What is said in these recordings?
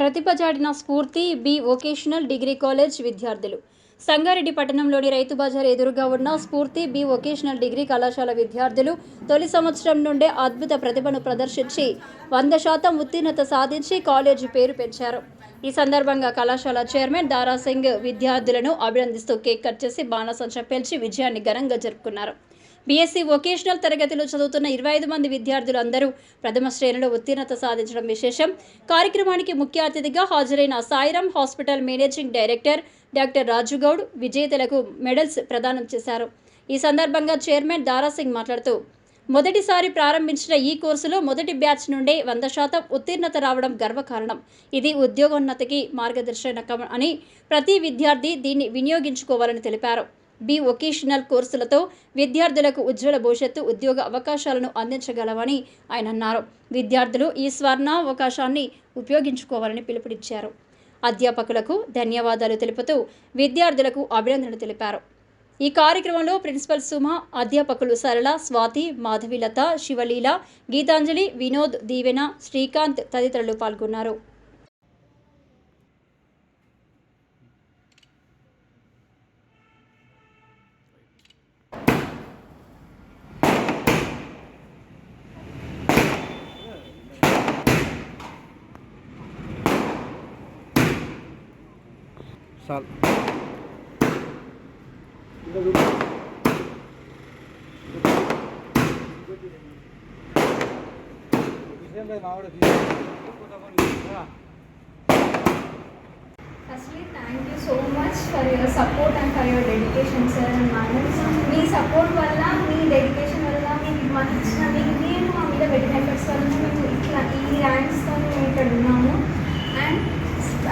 ప్రతిభ జాడిన స్ఫూర్తి B vocational degree college విద్యార్థులు. సంగారెడ్డి పట్టణంలోని రైతు బజార్ ఎదురుగా ఉన్న స్ఫూర్తి బి వొకేషనల్ డిగ్రీ కళాశాల విద్యార్థులు తొలి సంవత్సరం నుండే అద్భుత ప్రతిభను ప్రదర్శించి వంద శాతం ఉత్తీర్ణత సాధించి కాలేజీ పేరు పెంచారు. ఈ సందర్భంగా కళాశాల చైర్మన్ దారాసింగ్ విద్యార్థులను అభినందిస్తూ కేక్ కట్ చేసి బాణసంచ పేల్చి విజయాన్ని ఘనంగా జరుపుకున్నారు. బీఎస్సీ వొకేషనల్ తరగతిలో చదువుతున్న ఇరవై ఐదు మంది విద్యార్థులు అందరూ ప్రథమ శ్రేణిలో ఉత్తీర్ణత సాధించడం విశేషం. కార్యక్రమానికి ముఖ్య అతిథిగా హాజరైన Sairam hospital managing director doctor Raju Goud విజేతలకు మెడల్స్ ప్రదానం చేశారు. ఈ సందర్భంగా చైర్మన్ దారాసింగ్ మాట్లాడుతూ మొదటిసారి ప్రారంభించిన ఈ కోర్సులో మొదటి బ్యాచ్ నుండే వంద శాతం ఉత్తీర్ణత రావడం గర్వకారణం. ఇది ఉద్యోగోన్నతికి మార్గదర్శకం అని ప్రతి విద్యార్థి దీన్ని వినియోగించుకోవాలని తెలిపారు. బి వొకేషనల్ కోర్సులతో విద్యార్థులకు ఉజ్వల భవిష్యత్తు ఉద్యోగ అవకాశాలను అందించగలవని ఆయన అన్నారు. విద్యార్థులు ఈ స్వర్ణ అవకాశాన్ని ఉపయోగించుకోవాలని పిలుపునిచ్చారు. అధ్యాపకులకు ధన్యవాదాలు తెలుపుతూ విద్యార్థులకు అభినందనలు తెలిపారు. ఈ కార్యక్రమంలో ప్రిన్సిపల్ సుమ అధ్యాపకులు సరళ స్వాతి మాధవిలత శివలీల గీతాంజలి వినోద్ దీవెన శ్రీకాంత్ తదితరులు పాల్గొన్నారు. చాలు. Firstly thank you so much for your support and for your dedication sir me support వల్ల మీ డెడికేషన్ వల్ల మీకు మాకు ఇచ్చిన మీకు నేను మా మీద పెట్టిన ఎఫర్ట్స్ వల్ల మేము ఇట్లా ఈ ర్యాంక్స్తో మేము ఇక్కడ ఉన్నాము. And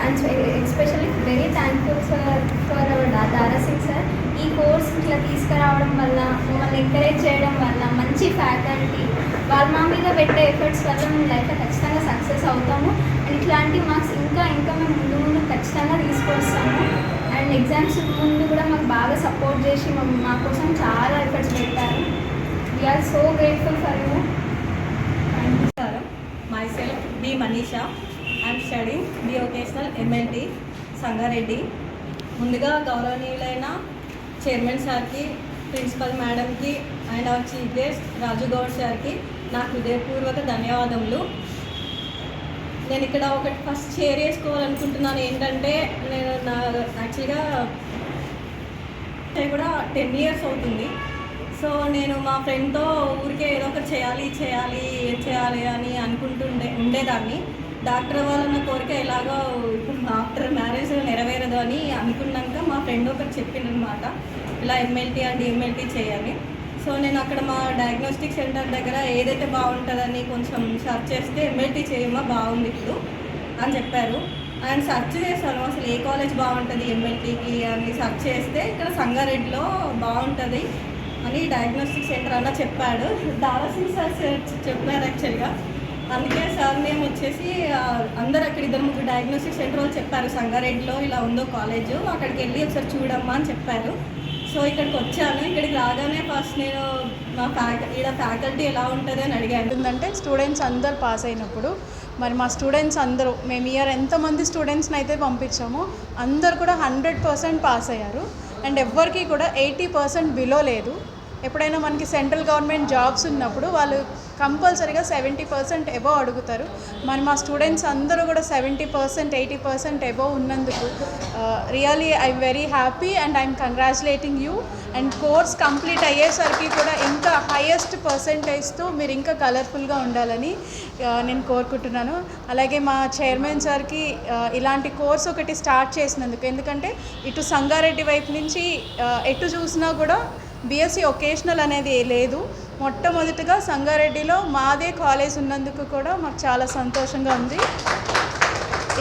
and especially very thankful sir for our Dara Singh sir ఈ కోర్స్ ఇట్లా తీసుకురావడం వల్ల మమ్మల్ని ఎంకరేజ్ చేయడం వల్ల మంచి ఫ్యాకల్టీ వాళ్ళ మా మీద పెట్టే ఎఫర్ట్స్ వల్ల మేము లైఫ్లో ఖచ్చితంగా సక్సెస్ అవుతాము. అండ్ ఇట్లాంటి మార్క్స్ ఇంకా ఇంకా మేము ముందు ముందు ఖచ్చితంగా తీసుకొస్తాము. అండ్ ఎగ్జామ్స్ ముందు కూడా మాకు బాగా సపోర్ట్ చేసి మా మా కోసం చాలా ఎఫర్ట్స్ పెట్టారు. We are so grateful for you నమస్కారం self B Manisha I'm studying B vocational MLT Sangareddy ముందుగా గౌరవనీయులైన చైర్మన్ సార్కి ప్రిన్సిపల్ మేడంకి and our chief guest Raju Goud సార్కి నా హృదయపూర్వక ధన్యవాదములు. నేను ఇక్కడ ఒకటి ఫస్ట్ షేర్ చేసుకోవాలనుకుంటున్నాను ఏంటంటే నేను నా యాక్చువల్గా కూడా టెన్ ఇయర్స్ అవుతుంది. సో నేను మా ఫ్రెండ్తో ఊరికే ఏదో ఒకటి చేయాలి చేయాలి ఏం చేయాలి అని అనుకుంటుండే ఉండేదాన్ని. డాక్టర్ అవ్వాలన్న కోరిక ఎలాగో ఇప్పుడు ఆఫ్టర్ మ్యారేజ్ నెరవేరదు అని అనుకున్నాక మా ఫ్రెండ్ ఒకటి చెప్పిందనమాట ఇలా ఎంఎల్టీ అండ్ ఎంఎల్టీ చేయాలి. సో నేను అక్కడ మా డయాగ్నోస్టిక్ సెంటర్ దగ్గర ఏదైతే బాగుంటుందని కొంచెం సెర్చ్ చేస్తే ఎంఎల్టీ చేయమా బాగుంది ఇప్పుడు అని చెప్పారు. ఆయన సెర్చ్ చేశాను. అసలు ఏ కాలేజ్ బాగుంటుంది ఎంఎల్టీకి అని సెర్చ్ చేస్తే ఇక్కడ సంగారెడ్డిలో బాగుంటుంది అని డయాగ్నోస్టిక్ సెంటర్ అన్న చెప్పాడు. దారాసింగ్ సార్ చెప్పారు యాక్చువల్గా అందుకే సార్ మేము వచ్చేసి అందరు అక్కడ ఇద్దరు ముగ్గురు డయాగ్నోస్టిక్ సెంటర్ వాళ్ళు చెప్పారు సంగారెడ్డిలో ఇలా ఉందో కాలేజ్ అక్కడికి వెళ్ళి ఒకసారి చూడమ్మా అని చెప్పారు. సో ఇక్కడికి వచ్చాను. ఇక్కడికి రాగానే ఫస్ట్ నేను మా ఫ్యాక ఇక్కడ ఫ్యాకల్టీ ఎలా ఉంటుంది అని అడిగాను. ఏంటంటే స్టూడెంట్స్ అందరు పాస్ అయినప్పుడు మరి మా స్టూడెంట్స్ అందరూ మేము ఇయర్ ఎంతమంది స్టూడెంట్స్ని అయితే పంపించామో అందరు కూడా హండ్రెడ్ పర్సెంట్ పాస్ అయ్యారు. అండ్ ఎవ్వరికి కూడా ఎయిటీ పర్సెంట్ బిలో లేదు. ఎప్పుడైనా మనకి సెంట్రల్ గవర్నమెంట్ జాబ్స్ ఉన్నప్పుడు వాళ్ళు కంపల్సరీగా సెవెంటీ పర్సెంట్ ఎబో అడుగుతారు. మరి మా స్టూడెంట్స్ అందరూ కూడా seventy percent eighty percent above ఉన్నందుకు really I'm very happy and I'm congratulating you. And course complete అయ్యేసరికి కూడా ఇంకా హైయెస్ట్ పర్సెంటేజ్తో మీరు ఇంకా కలర్ఫుల్గా ఉండాలని నేను కోరుకుంటున్నాను. అలాగే మా చైర్మన్ సార్కి ఇలాంటి కోర్స్ ఒకటి స్టార్ట్ చేసినందుకు ఎందుకంటే ఇటు సంగారెడ్డి వైపు నుంచి ఎటు చూసినా కూడా బీఎస్సీ ఒకేషనల్ అనేది లేదు. మొట్టమొదటిగా సంగారెడ్డిలో మాదే కాలేజ్ ఉన్నందుకు కూడా మాకు చాలా సంతోషంగా ఉంది.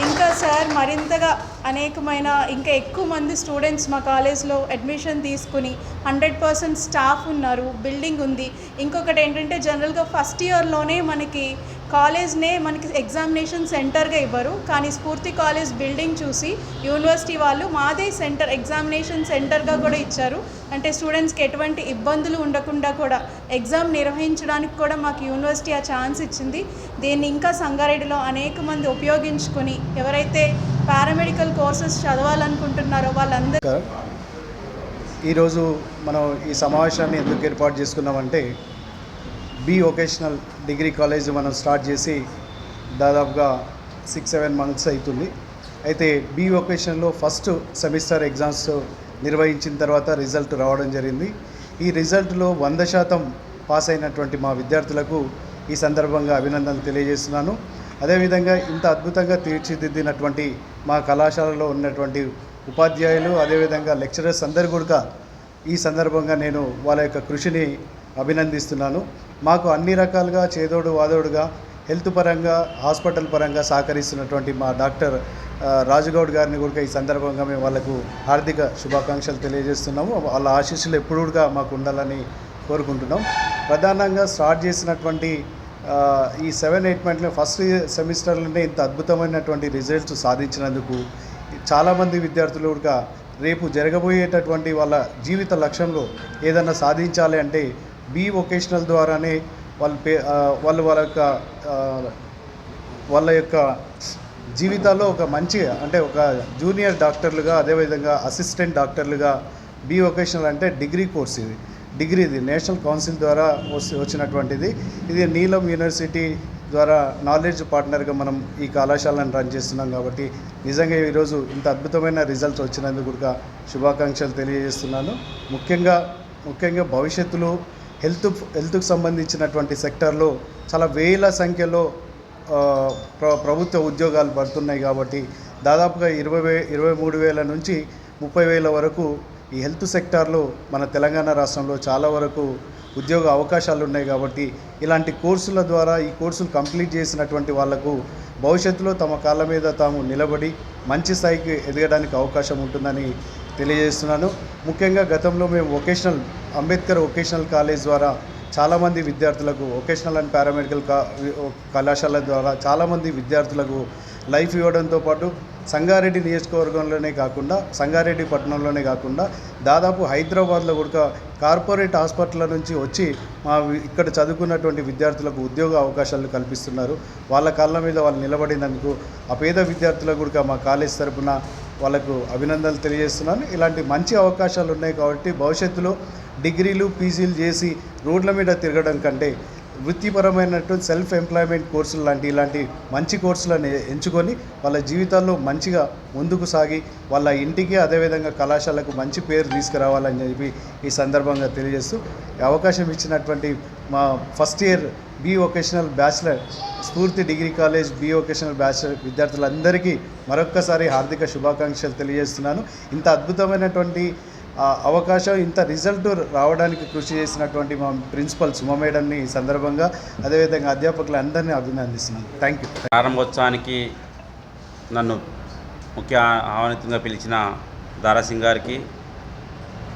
ఇంకా సార్ మరింతగా అనేకమైన ఇంకా ఎక్కువ మంది స్టూడెంట్స్ మా కాలేజ్లో అడ్మిషన్ తీసుకుని హండ్రెడ్ పర్సెంట్ స్టాఫ్ ఉన్నారు బిల్డింగ్ ఉంది. ఇంకొకటి ఏంటంటే జనరల్గా ఫస్ట్ ఇయర్లోనే మనకి కాలేజ్నే మనకి ఎగ్జామినేషన్ సెంటర్గా ఇవ్వరు. కానీ స్ఫూర్తి కాలేజ్ బిల్డింగ్ చూసి యూనివర్సిటీ వాళ్ళు మాదే సెంటర్ ఎగ్జామినేషన్ సెంటర్గా కూడా ఇచ్చారు. అంటే స్టూడెంట్స్కి ఎటువంటి ఇబ్బందులు ఉండకుండా కూడా ఎగ్జామ్ నిర్వహించడానికి కూడా మాకు యూనివర్సిటీ ఆ ఛాన్స్ ఇచ్చింది. దీన్ని ఇంకా సంగారెడ్డిలో అనేక మంది ఉపయోగించుకొని ఎవరైతే పారామెడికల్ కోర్సెస్ చదవాలనుకుంటున్నారో వాళ్ళందరూ ఈరోజు మనం ఈ సమావేశాన్ని ఎందుకు ఏర్పాటు చేసుకున్నామంటే బి వొకేషనల్ డిగ్రీ కాలేజ్ మనం స్టార్ట్ చేసి దాదాపుగా సిక్స్ సెవెన్ మంత్స్ అవుతుంది అయితే బి వొకేషన్లో ఫస్ట్ సెమిస్టర్ ఎగ్జామ్స్ నిర్వహించిన తర్వాత రిజల్ట్ రావడం జరిగింది. ఈ రిజల్ట్లో వంద శాతం పాస్ అయినటువంటి మా విద్యార్థులకు ఈ సందర్భంగా అభినందనలు తెలియజేస్తున్నాను. అదేవిధంగా ఇంత అద్భుతంగా తీర్చిదిద్దినటువంటి మా కళాశాలలో ఉన్నటువంటి ఉపాధ్యాయులు అదేవిధంగా లెక్చరర్స్ అందరు కూడా ఈ సందర్భంగా నేను వాళ్ళ యొక్క కృషిని అభినందిస్తున్నాను. మాకు అన్ని రకాలుగా చేదోడు వాదోడుగా హెల్త్ పరంగా హాస్పిటల్ పరంగా సహకరిస్తున్నటువంటి మా డాక్టర్ రాజుగౌడ్ గారిని కూడా ఈ సందర్భంగా మేము వాళ్ళకు హార్దిక శుభాకాంక్షలు తెలియజేస్తున్నాము. వాళ్ళ ఆశీస్సులు ఎప్పుడుగా కూడా మాకు ఉండాలని కోరుకుంటున్నాం. ప్రధానంగా స్టార్ట్ చేసినటువంటి ఈ సెవెన్ ఎయిట్ మంత్లో ఫస్ట్ సెమిస్టర్లోనే ఇంత అద్భుతమైనటువంటి రిజల్ట్స్ సాధించినందుకు చాలామంది విద్యార్థులు కూడా రేపు జరగబోయేటటువంటి వాళ్ళ జీవిత లక్ష్యంలో ఏదైనా సాధించాలి అంటే బీ వొకేషనల్ ద్వారానే వాళ్ళ పే వాళ్ళు వాళ్ళ యొక్క వాళ్ళ యొక్క జీవితాల్లో ఒక మంచి అంటే ఒక జూనియర్ డాక్టర్లుగా అదేవిధంగా అసిస్టెంట్ డాక్టర్లుగా బీ వొకేషనల్ అంటే డిగ్రీ కోర్స్ ఇది. డిగ్రీ ఇది. నేషనల్ కౌన్సిల్ ద్వారా వచ్చినటువంటిది. ఇది నీలం యూనివర్సిటీ ద్వారా నాలెడ్జ్ పార్ట్నర్గా మనం ఈ కళాశాలను రన్ చేస్తున్నాం కాబట్టి నిజంగా ఈరోజు ఇంత అద్భుతమైన రిజల్ట్స్ వచ్చినందుకు కూడా శుభాకాంక్షలు తెలియజేస్తున్నాను. ముఖ్యంగా ముఖ్యంగా భవిష్యత్తులో హెల్త్ హెల్త్కు సంబంధించినటువంటి సెక్టార్లో చాలా వేల సంఖ్యలో ప్ర ప్రభుత్వ ఉద్యోగాలు పడుతున్నాయి కాబట్టి దాదాపుగా ఇరవై వే ఇరవై మూడు వేల నుంచి ముప్పై వేల వరకు ఈ హెల్త్ సెక్టార్లో మన తెలంగాణ రాష్ట్రంలో చాలా వరకు ఉద్యోగ అవకాశాలు ఉన్నాయి కాబట్టి ఇలాంటి కోర్సుల ద్వారా ఈ కోర్సులు కంప్లీట్ చేసినటువంటి వాళ్ళకు భవిష్యత్తులో తమ కాళ్ళ మీద తాము నిలబడి మంచి స్థాయికి ఎదగడానికి అవకాశం ఉంటుందని తెలియజేస్తున్నాను. ముఖ్యంగా గతంలో మేము వొకేషనల్ అంబేద్కర్ వొకేషనల్ కాలేజ్ ద్వారా చాలామంది విద్యార్థులకు వొకేషనల్ అండ్ పారామెడికల్ కళాశాల ద్వారా చాలామంది విద్యార్థులకు లైఫ్ ఇవ్వడంతో పాటు సంగారెడ్డి నియోజకవర్గంలోనే కాకుండా సంగారెడ్డి పట్టణంలోనే కాకుండా దాదాపు హైదరాబాద్లో కూడా కార్పొరేట్ హాస్పిటల్ నుంచి వచ్చి మా ఇక్కడ చదువుకున్నటువంటి విద్యార్థులకు ఉద్యోగ అవకాశాలు కల్పిస్తున్నారు. వాళ్ళ కాళ్ళ మీద వాళ్ళు నిలబడినందుకు ఆ పేద విద్యార్థులకు కూడా మా కాలేజ్ తరపున వాళ్ళకు అభినందనలు తెలియజేస్తున్నాను. ఇలాంటి మంచి అవకాశాలు ఉన్నాయి కాబట్టి భవిష్యత్తులో డిగ్రీలు పీజీలు చేసి రోడ్ల మీద తిరగడం కంటే వృత్తిపరమైనటువంటి సెల్ఫ్ ఎంప్లాయ్మెంట్ కోర్సులు లాంటి ఇలాంటి మంచి కోర్సులను ఎంచుకొని వాళ్ళ జీవితాల్లో మంచిగా ముందుకు సాగి వాళ్ళ ఇంటికి అదేవిధంగా కళాశాలకు మంచి పేరు తీసుకురావాలని చెప్పి ఈ సందర్భంగా తెలియజేస్తూ అవకాశం ఇచ్చినటువంటి మా first year B vocational bachelor Spoorthi degree college B vocational bachelor విద్యార్థులందరికీ మరొక్కసారి హార్దిక శుభాకాంక్షలు తెలియజేస్తున్నాను. ఇంత అద్భుతమైనటువంటి అవకాశం ఇంత రిజల్ట్ రావడానికి కృషి చేసినటువంటి మా ప్రిన్సిపల్ సుమ మేడంని ఈ సందర్భంగా అదేవిధంగా అధ్యాపకులందరినీ అభినందిస్తున్నాను. థ్యాంక్ యూ ప్రారంభోత్సవానికి నన్ను ముఖ్య ఆహ్వానితంగా పిలిచిన దారాసింగ్ గారికి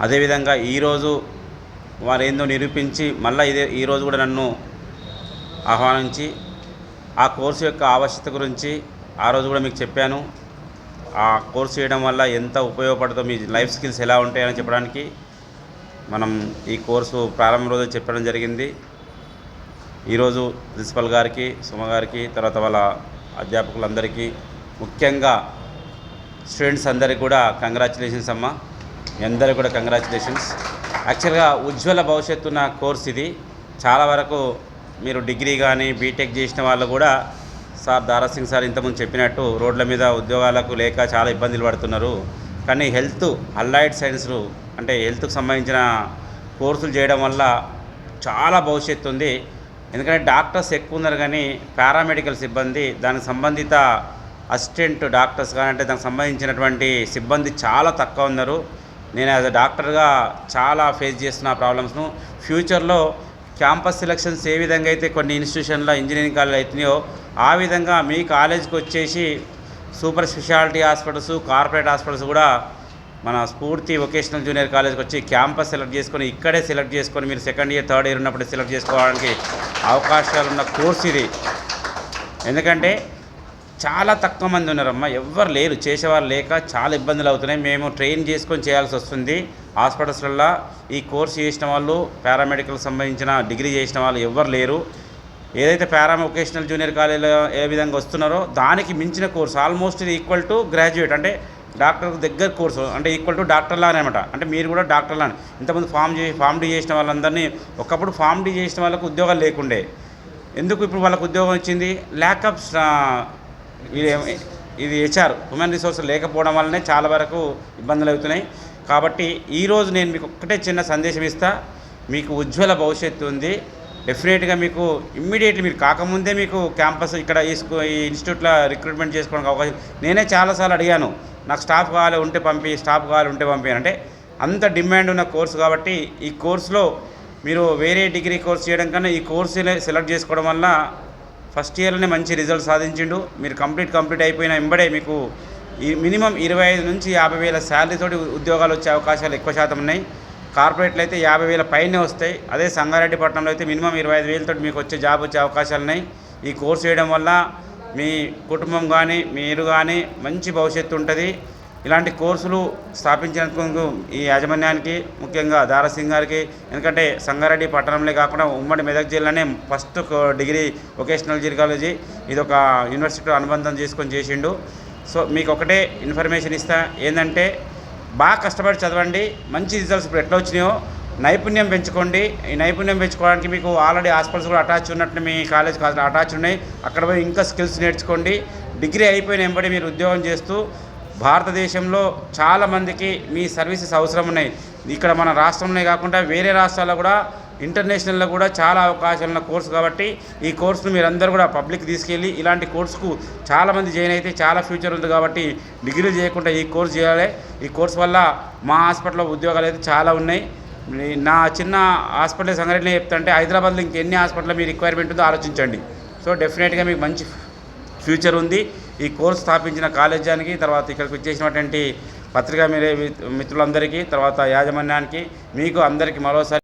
అదేవిధంగా ఈరోజు వారేందో నిరూపించి మళ్ళీ ఇదే ఈరోజు కూడా నన్ను ఆహ్వానించి ఆ కోర్సు యొక్క ఆవశ్యకత గురించి ఆ రోజు కూడా మీకు చెప్పాను. ఆ కోర్స్ చేయడం వల్ల ఎంత ఉపయోగపడుతుందో మీ లైఫ్ స్కిల్స్ ఎలా ఉంటాయని చెప్పడానికి మనం ఈ కోర్సు ప్రారంభ రోజు చెప్పడం జరిగింది. ఈరోజు ప్రిన్సిపల్ గారికి సుమ గారికి తర్వాత వాళ్ళ అధ్యాపకులందరికీ ముఖ్యంగా స్టూడెంట్స్ అందరికీ కూడా కంగ్రాచులేషన్స్ అమ్మ. మీ అందరికీ కూడా కంగ్రాచులేషన్స్. యాక్చువల్గా ఉజ్వల భవిష్యత్తు ఉన్న కోర్స్ ఇది. చాలా వరకు మీరు డిగ్రీ కానీ బీటెక్ చేసిన వాళ్ళు కూడా సార్ దారాసింగ్ సార్ ఇంతకుముందు చెప్పినట్టు రోడ్ల మీద ఉద్యోగాలకు లేక చాలా ఇబ్బందులు పడుతున్నారు. కానీ హెల్త్ అల్లైడ్ సైన్స్లు అంటే హెల్త్కు సంబంధించిన కోర్సులు చేయడం వల్ల చాలా భవిష్యత్తు ఉంది. ఎందుకంటే డాక్టర్స్ ఎక్కువ ఉన్నారు కానీ పారామెడికల్ సిబ్బంది దానికి సంబంధిత అసిస్టెంట్ డాక్టర్స్ కానీ అంటే దానికి సంబంధించినటువంటి సిబ్బంది చాలా తక్కువ ఉన్నారు. నేను యాజ్ అ డాక్టర్గా చాలా ఫేస్ చేస్తున్న ప్రాబ్లమ్స్ను. ఫ్యూచర్లో క్యాంపస్ సెలక్షన్స్ ఏ విధంగా అయితే కొన్ని ఇన్స్టిట్యూషన్లో ఇంజనీరింగ్ కాలేజ్ అవుతున్నాయో ఆ విధంగా మీ కాలేజ్కి వచ్చేసి super speciality hospitals corporate hospitals కూడా మన స్ఫూర్తి వొకేషనల్ జూనియర్ కాలేజ్కి వచ్చి క్యాంపస్ సెలెక్ట్ చేసుకొని ఇక్కడే సెలెక్ట్ చేసుకొని మీరు సెకండ్ ఇయర్ థర్డ్ ఇయర్ ఉన్నప్పుడు సెలెక్ట్ చేసుకోవడానికి అవకాశాలు ఉన్న కోర్స్ ఇది. ఎందుకంటే చాలా తక్కువ మంది ఉన్నారమ్మా. ఎవ్వరు లేరు. చేసేవారు లేక చాలా ఇబ్బందులు అవుతున్నాయి. మేము ట్రైన్ చేసుకొని చేయాల్సి వస్తుంది. హాస్పిటల్స్లలో ఈ కోర్స్ చేసిన వాళ్ళు పారామెడికల్ సంబంధించిన డిగ్రీ చేసిన వాళ్ళు ఎవ్వరు లేరు. ఏదైతే పారా వొకేషనల్ జూనియర్ కాలేజీలో ఏ విధంగా వస్తున్నారో దానికి మించిన కోర్స్ ఆల్మోస్ట్ ఇది ఈక్వల్ టు గ్రాడ్యుయేట్ అంటే డాక్టర్ దగ్గర కోర్సు అంటే ఈక్వల్ టు డాక్టర్ లానే అనమాట అంటే మీరు కూడా డాక్టర్ లానే. ఇంతకుముందు ఫామ్ చే ఫామ్ డీ చేసిన వాళ్ళందరినీ ఒకప్పుడు ఫామ్ డీ చేసిన వాళ్ళకు ఉద్యోగాలు లేకుండే. ఎందుకు ఇప్పుడు వాళ్ళకు ఉద్యోగం వచ్చింది? ల్యాక్ ఆఫ్ ఇది ఇది హెచ్ఆర్ హ్యూమన్ రిసోర్స్ లేకపోవడం వల్లనే చాలా వరకు ఇబ్బందులు అవుతున్నాయి. కాబట్టి ఈరోజు నేను మీకు ఒక్కటే చిన్న సందేశం ఇస్తా. మీకు ఉజ్వల భవిష్యత్తు ఉంది. డెఫినెట్గా మీకు ఇమ్మీడియట్లీ మీరు కాకముందే మీకు క్యాంపస్ ఇక్కడ ఈ స్కూ ఈ ఇన్స్టిట్యూట్లో రిక్రూట్మెంట్ చేసుకోవడానికి అవకాశం నేనే చాలాసార్లు అడిగాను. నాకు స్టాఫ్ కావాలి ఉంటే పంపి స్టాఫ్ కావాలి ఉంటే పంపి అంటే అంత డిమాండ్ ఉన్న కోర్సు కాబట్టి ఈ కోర్సులో మీరు వేరే డిగ్రీ కోర్స్ చేయడం కన్నా ఈ కోర్సు సెలెక్ట్ చేసుకోవడం వల్ల ఫస్ట్ ఇయర్లోనే మంచి రిజల్ట్ సాధించిండు. మీరు కంప్లీట్ కంప్లీట్ అయిపోయిన వెంబడే మీకు ఈ మినిమం ఇరవై ఐదు నుంచి యాభై వేల శాలరీతోటి ఉద్యోగాలు వచ్చే అవకాశాలు ఎక్కువ శాతం ఉన్నాయి. కార్పొరేట్లు అయితే యాభై వేల పైనే వస్తాయి. అదే సంగారెడ్డి పట్టణంలో అయితే మినిమం ఇరవై ఐదు వేలతో మీకు వచ్చే జాబ్ వచ్చే అవకాశాలు ఉన్నాయి. ఈ కోర్స్ చేయడం వల్ల మీ కుటుంబం కానీ మీరు కానీ మంచి భవిష్యత్తు ఉంటుంది. ఇలాంటి కోర్సులు స్థాపించినందుకు ఈ యాజమాన్యానికి ముఖ్యంగా దారాసింగ్ గారికి ఎందుకంటే సంగారెడ్డి పట్టణంలో కాకుండా ఉమ్మడి మెదక్ జిల్లానే ఫస్ట్ డిగ్రీ వొకేషనల్ డిగ్రీ ఇది ఒక యూనివర్సిటీతో అనుబంధం చేసుకొని చేసిండు. సో మీకు ఒకటే ఇన్ఫర్మేషన్ ఇస్తా ఏంటంటే బాగా కష్టపడి చదవండి మంచి రిజల్ట్స్ ఇప్పుడు ఎట్లా వచ్చినాయో నైపుణ్యం పెంచుకోండి. ఈ నైపుణ్యం పెంచుకోవడానికి మీకు ఆల్రెడీ హాస్పిటల్స్ కూడా అటాచ్ ఉన్నట్టు మీ కాలేజ్ అటాచ్ ఉన్నాయి. అక్కడ పోయి ఇంకా స్కిల్స్ నేర్చుకోండి. డిగ్రీ అయిపోయిన వెంబడి మీరు ఉద్యోగం చేస్తూ భారతదేశంలో చాలామందికి మీ సర్వీసెస్ అవసరం ఉన్నాయి. ఇక్కడ మన రాష్ట్రంలోనే కాకుండా వేరే రాష్ట్రాల్లో కూడా ఇంటర్నేషనల్లో కూడా చాలా అవకాశాలు ఉన్న కోర్సు కాబట్టి ఈ కోర్సును మీరందరూ కూడా పబ్లిక్ తీసుకెళ్ళి ఇలాంటి కోర్సుకు చాలామంది జాయిన్ అయితే చాలా ఫ్యూచర్ ఉంది కాబట్టి డిగ్రీ చేయకుండా ఈ కోర్స్ చేయాలి. ఈ కోర్స్ వల్ల మా హాస్పిటల్లో ఉద్యోగాలు అయితే చాలా ఉన్నాయి. నా చిన్న హాస్పిటల్ సంఘటన చెప్తుంటే హైదరాబాద్లో ఇంకెన్ని హాస్పిటల్ మీ రిక్వైర్మెంట్ ఉందో ఆలోచించండి. సో డెఫినెట్గా మీకు మంచి ఫ్యూచర్ ఉంది. ఈ కోర్స్ స్థాపించిన కాలేజానికి తర్వాత ఇక్కడికి వచ్చేసినటువంటి పత్రికా మీరే మిత్రులందరికీ తర్వాత యాజమాన్యానికి మీకు అందరికీ మరోసారి